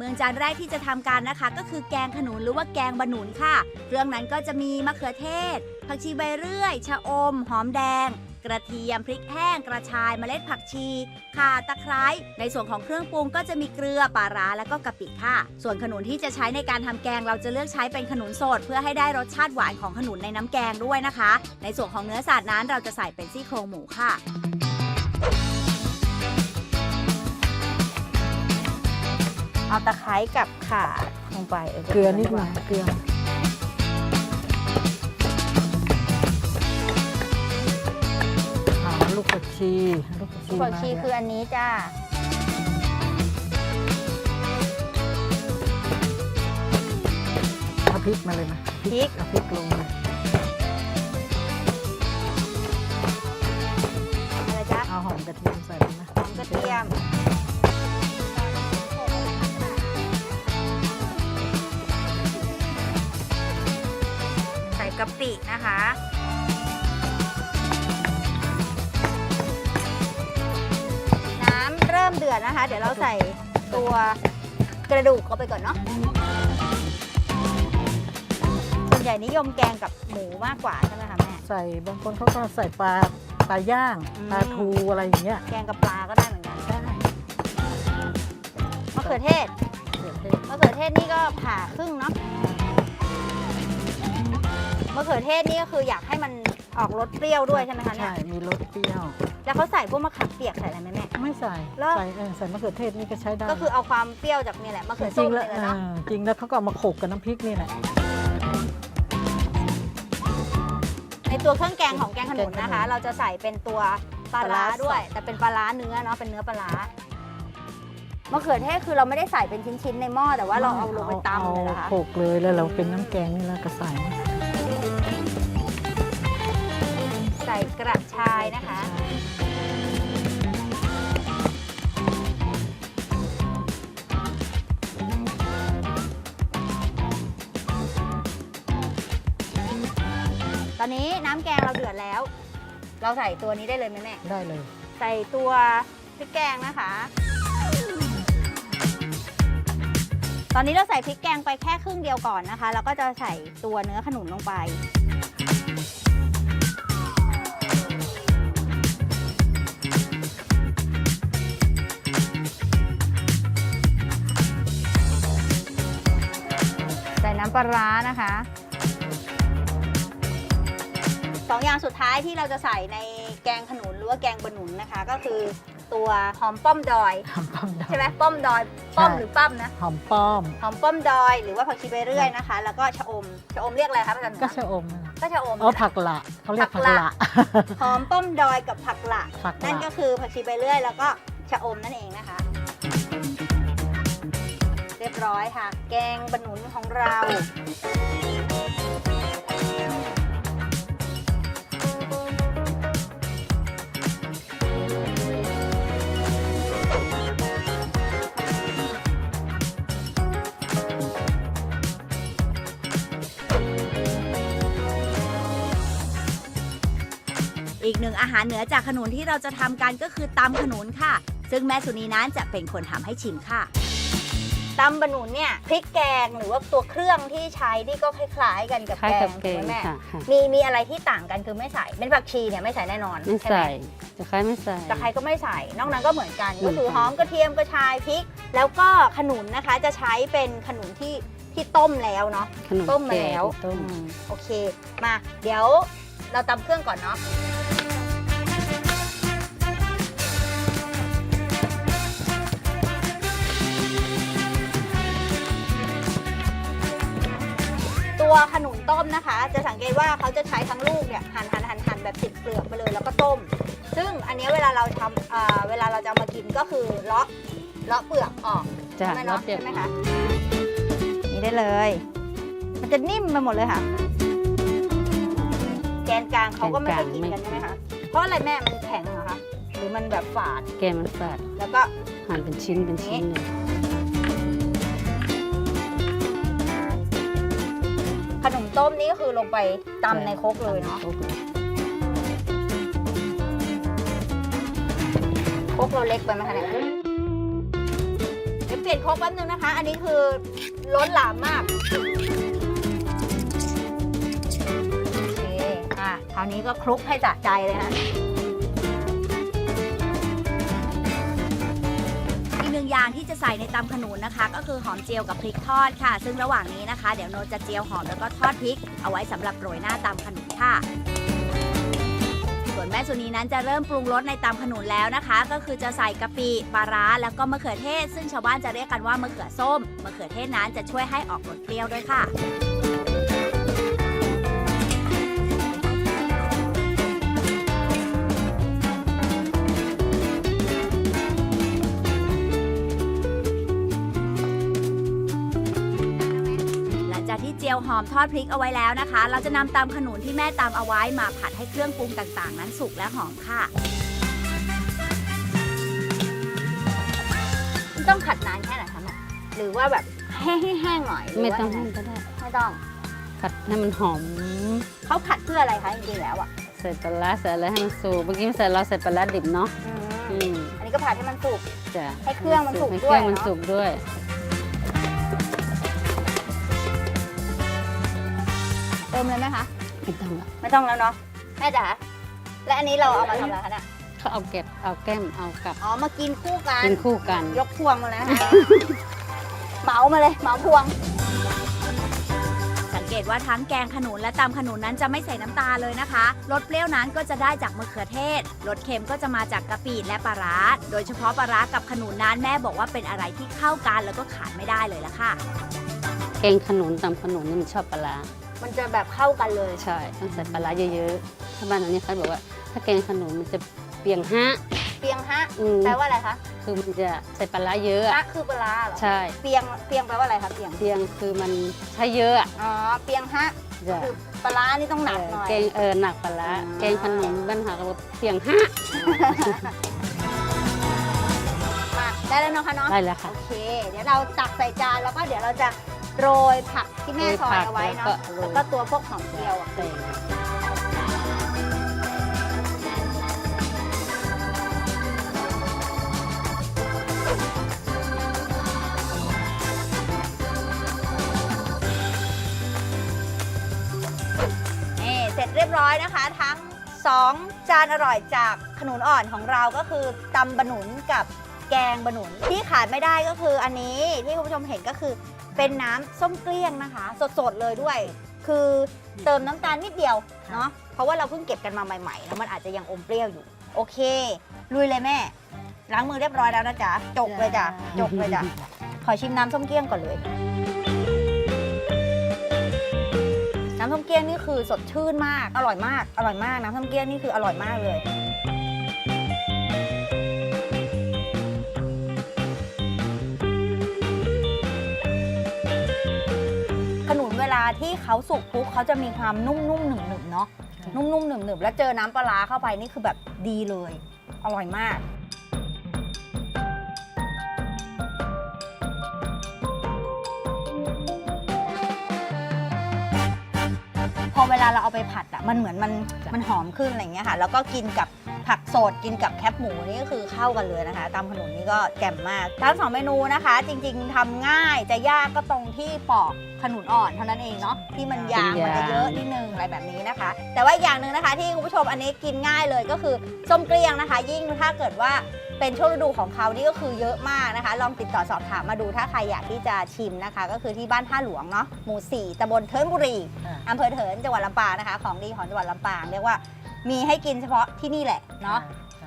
เมืองจานแรกที่จะทำการนะคะ ก็คือแกงขนุนหรือว่าแกงบะหนุนค่ะเครื่องนั้นก็จะมีมะเขือเทศ ผักชีใบเรื่อย ชะอม หอมแดง กระเทียมพริกแห้ง กระชายเมล็ดผักชีข่าตะไคร้ในส่วนของเครื่องปรุงก็จะมีเกลือปลาร้าและก็กะปิค่ะ ส่วนขนุนที่จะใช้ในการทำแกงเราจะเลือกใช้เป็นขนุนสด เพื่อให้ได้รสชาติหวานของขนุนในน้ำแกงด้วยนะคะ ในส่วนของเนื้อสัตว์นั้นเราจะใส่เป็นซี่โครงหมูค่ะ เอาตะไคร้กับข่าลงไปเกลือนิดหน่อยเกลือหาลูกผักชีลูกผักชีผักชีมาคืออันนี้จ้าเอาพริกมาเลยนะพริกเอาพริกลงเลยอะไรจ๊ะเอาหอมกระเทียมใส่เลยนะหอมกระเทียม กะปินะคะ น้ำเริ่มเดือดนะคะ เดี๋ยวเราใส่ตัวกระดูกเข้าไปก่อนเนาะส่วนใหญ่นิยมแกงกับหมูมากกว่าใช่ไหมคะแม่ ใส่บางคนเขาก็ใส่ปลาปลาย่างอืม ปลาทูอะไรอย่างเงี้ยแกงกับปลาก็ได้เหมือนกันได้มะเขือเทศ เดี๋ยวเทศมะเขือเทศนี่ก็ผ่าครึ่งเนาะมะเขือเทศนี่ก็คืออยากให้มันออกรสเปรี้ยวด้วยใช่ไหมคะเนี่ใช่ยมีรสเปรี้ยว แล้วเขาใส่พวกมะขามเปียกใส่อะไรไหมแม่ ไม่ใส่เหรอใส่เออใส่มะเขือเทศนี่ก็ใช้ได้ก็คือเอาความเปรี้ยวจากนี่แหละมะเขือจส้ริมงๆเลแล้วยเอเนาะอจริงแล้วเขาก็เอามาโขลกกับน้ำพริกนี่แหละ ในตัวเครื่องแกงของแกงขนุนนะคะ แกงขนุนเราจะใส่เป็นตัวปลาปลาร้าร้าด้วยสับแต่เป็นปลาร้าเนื้อเนาะเป็นเนื้อปลาร้ามะเขือเทศคือเราไม่ได้ใส่เป็นชิ้นๆในหม้อแต่ว่าเราเอาลงไปตำเลยนะคะอาโขลกเลยแล้วเราเป็นน้ำแกงนี่แล้วก็ใส่ ส่กระชายนะคะ ตอนนี้น้ำแกงเราเดือดแล้ว เราใส่ตัวนี้ได้เลยไหมแม่ ได้เลย ใส่ตัวพริกแกงนะคะ ตอนนี้เราใส่พริกแกงไปแค่ครึ่งเดียวก่อนนะคะ แล้วก็จะใส่ตัวเนื้อขนุนลงไปำปลาร้านะคะสองอย่างสุดท้ายที่เราจะใส่ในแกงขนุนหรือว่าแกงบะหนุนนะคะ ก็คือตัวหอมป้อมดอยหอมป้อมดอย ใช่ไหมป้อมดอยป้อมใช่ หรือปั้มนะหอมป้อม หอมป้อมดอยหรือว่าผักชีใบเรื่อยนะคะ แล้วก็ชะอมชะอมเรียกอะไรคะภาษาเหนืก็อชะอมนั่นแหละก็ชะอมอ๋อผักละเขาเรียกผัผักกละละ หอมป้อมดอยกับผักละ ผักนั่นละก็คือผักชีใบเรื่อยแล้วก็ชะอมนั่นเองนะคะ เรียบร้อยค่ะ แกงบะหนุนของเรา อีกหนึ่งอาหารเหนือจากขนุนที่เราจะทำกันก็คือตำขนุนค่ะ ซึ่งแม่สุนีนั้นจะเป็นคนทำให้ชิมค่ะ ตำบะหนุนเนี่ยพริกแกงหรือว่าตัวเครื่องที่ใช้นี่ก็คล้ายๆกันกับคล้ายแกกังบถูแกกงไหมแม่ค่ะค่ะมีมีอะไรที่ต่างกันคือไม่ใส่เป็นผักชีเนี่ยไม่ใส่แน่นอนไม่ใช่ไหมใส่จะคล้ายไม่ใส่ ตะไคร้ก็ไม่ใส่นอกนั้นก็เหมือนกันเหมืก็อนกัน คือหอมกระเทียมกระชายพริก แล้วก็ขนุนนะคะจะใช้เป็นขนุนที่ที่ต้มแล้วเนาะ ขนมต้มมาแกงแล้ว ต้มอืมโอเค มา เดี๋ยวเราตำเครื่องก่อนเนาะ ตัวขนุนต้มนะคะ จะสังเกตว่าเขาจะใช้ทั้งลูกเนี่ยหั่นหั่นหั่นหั่นแบบติดเปลือกไปเลยแล้วก็ต้ม ซึ่งอันเนี้ยเวลาเราทำเอ่อเวลาเราจะเอามากินก็คือเลาะเลาะเปลือกออกจ้ะใช่ไหมรเนาะสเด็ดใช่ไหมคะนี่ได้เลย มันจะนิ่มไปหมดเลยค่ะ แกนกลางเขาก็ไม่ค่อยกินกันใช่ไหมคะเพราะอะไรแม่มันแข็งเหรอคะหรือมันแบบฝาดแกงมันฝาดแล้วก็หั่นเป็นชิ้นเป็นชิ้นเลย ต้มนี่ก็คือลงไปตำในครกเลยเนาะครกเลยครกเราเล็กไปไหมคะเนี่ยเรียบเปลี่ยนโครกแป๊บนึงนะคะ อันนี้คือล้นหลามมากโอเคอะคราวนี้ก็คลุกให้จะใจเลยฮะ หนึ่งอย่างที่จะใส่ในตำขนุนนะคะ ก็คือหอมเจียวกับพริกทอดค่ะ ซึ่งระหว่างนี้นะคะ เดี๋ยวโนจะเจียวหอมแล้วก็ทอดพริก เอาไว้สำหรับโรยหน้าตำขนุนค่ะ ส่วนแม่สุนีนั้นจะเริ่มปรุงรสในตำขนุนแล้วนะคะ ก็คือจะใส่กะปิปลาร้าแล้วก็มะเขือเทศ ซึ่งชาวบ้านจะเรียกกันว่ามะเขือส้มมะเขือเทศนั้นจะช่วยให้ออกรสเปรี้ยวด้วยค่ะ ที่เจียวหอมทอดพริกเอาไว้แล้วนะคะ เราจะนำตำขนุนที่แม่ตำเอาไว้มาผัดให้เครื่องปรุงต่างๆ นั้นสุกและหอมค่ะ ต้องผัดนานแค่ไหนคะแม่หรือว่าแบบแห้งๆหน่อยหรืไม่ว่าต้องยัให้งไงก็ได้ไม่ต้องผัดให้มันหอม เขาผัดเพื่ออะไรคะจริงๆแล้วอะใส่ปลาร้าใส่อะไรให้มันสุกเมื่อกี้ใส่เราใส่ปลาร้าดิบเนาะอืมอันนี้ก็ผัดให้มันสุก จ้ะให้เครื่องมันสุกให้ด้วยเครื่องมันเนอะ สุกด้วย มเลยไหมคะไม่ต้องละไม่ต้องแล้วเนาะแม่จ๋าและอันนี้เราเอามาทำอะไรคะเนี่ยเขาเอาเก็บเอาแก้มเอากลับอ๋อมากินคู่กันกินคู่กัน ยกพวงมาแล้วนะคะ เหมามาเลยเหมาพวง สังเกตว่าทั้งแกงขนุนและตำขนุนนั้นจะไม่ใส่น้ำตาลเลยนะคะ รสเปรี้ยวนั้นก็จะได้จากมะเขือเทศ รสเค็มก็จะมาจากกะปิและปลาร้า โดยเฉพาะปลาร้ากับขนุนนั้นแม่บอกว่าเป็นอะไรที่เข้ากันแล้วก็ขาดไม่ได้เลยละค่ะ แกงขนุนตำขนุนนี่มันชอบปลาร้า มันจะแบบเข้ากันเลย ใช่ต้องใส่ปลาร้าเยอะๆถ้าบ้านอันนี้เขาบอกว่า ถ้าแกงขนุนมันจะเปรียงฮะ เปียงฮะอืม แปลว่าอะไรคะคือมันจะใส่ปลาร้าเยอะฮะอะคือปลาร้าเหรอใช่เปียงเปียงแปลว่าอะไรคะเปียงเปรียงคือมันใช้เยอะอะอ๋อเปียงฮะจ้ะคือปลาร้านี่ต้องหนักหน่อยแกงเออหนักปลาร้าอ่า แกงขนมบ้านหาก็บอกเสียงห้ามาได้แล้วเนาะคะเนาะได้แล้วค่ะ โอเค เดี๋ยวเราตักใส่จานแล้วก็เดี๋ยวเราจะ โรยผักที่แม่ซอยเอาไว้เนาะโรแล้วยก็ผักตัวพวกหอมเจียวอะใส่นี่เสร็จเรียบร้อยนะคะ ทั้ง 2 จานอร่อยจากขนุนอ่อนของเราก็คือตำบะหนุนกับแก งบะหนุนที่ขาดไม่ได้ก็คืออันนี้ที่คุณผู้ชมเห็นก็คือ เป็นน้ำส้มเกลี้ยงนะคะ สดๆเลยด้วย คือเติมน้ำตาลนิดเดียวเนาะเพราะว่าเราเพิ่งเก็บกันมาใหม่ๆแล้วมันอาจจะยังอมเปรี้ยวอยู่ โอเค ลุยเลยแม่ ล้างมือเรียบร้อยแล้วนะจ๊ะจกเลยจ้ะจกเลยจ้ะขอชิมน้ำส้มเกลี้ยงก่อนเลย น้ำส้มเกี้ยงนี่คือสดชื่นมาก อร่อยมาก อร่อยมาก น้ำส้มเกี้ยงนี่คืออร่อยมากเลย ที่เขาสุกปุ๊บเขาจะมีความนุ่มๆหนึบๆเนาะนุ่มๆหนึบๆแล้วเจอน้ำปลาร้าเข้าไปนี่คือแบบดีเลย อร่อยมากพอเวลาเราเอาไปผัดอะมันเหมือนมันจ้ะมันหอมขึ้นอะไรอย่างเงี้ยค่ะ แล้วก็กินกับ ผักสดกินกับแคบหมูนี่ก็คือเข้ากันเลยนะคะตำขนุนนี่ก็แจ่มมากทั้งสองเมนูนะคะ จริงๆทำง่ายจะยากก็ตรงที่ปอกขนุนอ่อนเท่านั้นเองเนาะที่มันยางมันจะเยอะนิดนึงอะไรแบบนี้นะคะ แต่ว่าอีกอย่างหนึ่งนะคะที่คุณผู้ชมอันนี้กินง่ายเลยก็คือส้มเกลี้ยงนะคะ ยิ่งถ้าเกิดว่าเป็นช่วงฤดูของเขานี่ก็คือเยอะมากนะคะ ลองติดต่อสอบถามมาดูถ้าใครอยากที่จะชิมนะคะ ก็คือที่บ้านท่าหลวงเนาะหมู่สี่ตำบลเทินบุรีอำเภอเถินจังหวัดลำปางนะคะ ของดีของจังหวัดลำปางเรียกว่า มีให้กินเฉพาะที่นี่แหละเนาะ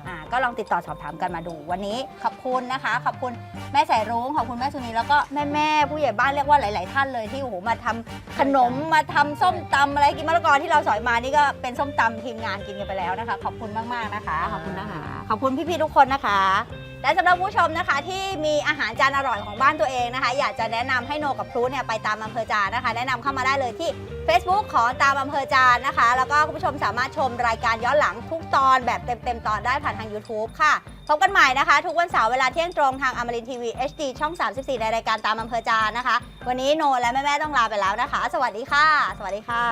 อ่าก็ลองติดต่อสอบถามกันมาดูวันนี้ขอบคุณนะคะ ขอบคุณแม่สายรุ้งขอบคุณแม่สุนีแล้วก็แม่แม่ๆผู้ใหญ่บ้านเรียกว่าหลาย ๆ ท่านเลยที่โอ้โหมาทำขนมมาทำส้มตำอะไรกินมะละกอที่เราสอยมานี่ก็เป็นส้มตำทีมงานกินกันไปแล้วนะคะ ขอบคุณมาก ๆ นะคะ ขอบคุณนะคะขอบคุณพี่ ๆ ทุกคนนะคะ และสำหรับผู้ชมนะคะที่มีอาหารจานอร่อยของบ้านตัวเองนะคะ อยากจะแนะนำให้โนกับพรุเนี่ยไปตามอำเภอจานนะคะ แนะนำเข้ามาได้เลยที่ Facebook ของตามอำเภอจานนะคะ แล้วก็คุณผู้ชมสามารถชมรายการย้อนหลังทุกตอนแบบเต็มๆตอนได้ผ่านทาง YouTube ค่ะ พบกันใหม่นะคะ ทุกวันเสาร์เวลาเที่ยงตรงทางอมรินทีวี HD ช่อง 34 ในรายการตามอำเภอจานนะคะ วันนี้โนและแม่ๆต้องลาไปแล้วนะคะ สวัสดีค่ะ สวัสดีค่ะ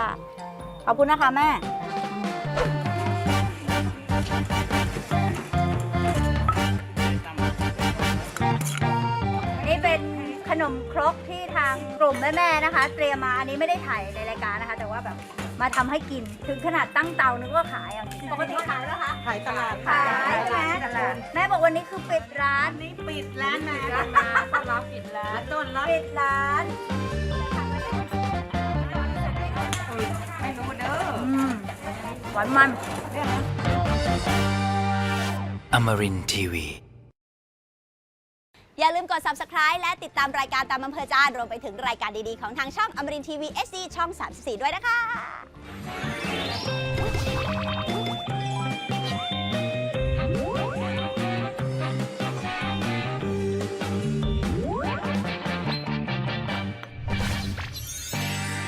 ขอบคุณนะคะแม่ ครกที่ทางกลุ่มแม่ๆนะคะ เตรียมมาอันนี้ไม่ได้ถ่ายในรายการนะคะ แต่ว่าแบบมาทำให้กินถึงขนาดตั้งเตานึกว่าขายอะปกติขายแล้วคะขายตลาดขายใช่ไหมแม่บอกวันนี้คือปิดร้านนี่ปิดร้านนะต้อนรับปิดร้านต้อนรับปิดร้านไม่รู้เด้ออืมหวานมัน Amarin Tiwi. อย่าลืมกด subscribe และติดตามรายการตามอำเภอใจารวมไปถึงรายการดีๆ ของทางช่องอมรินทีวี SD ช่อง 34 ด้วยนะคะ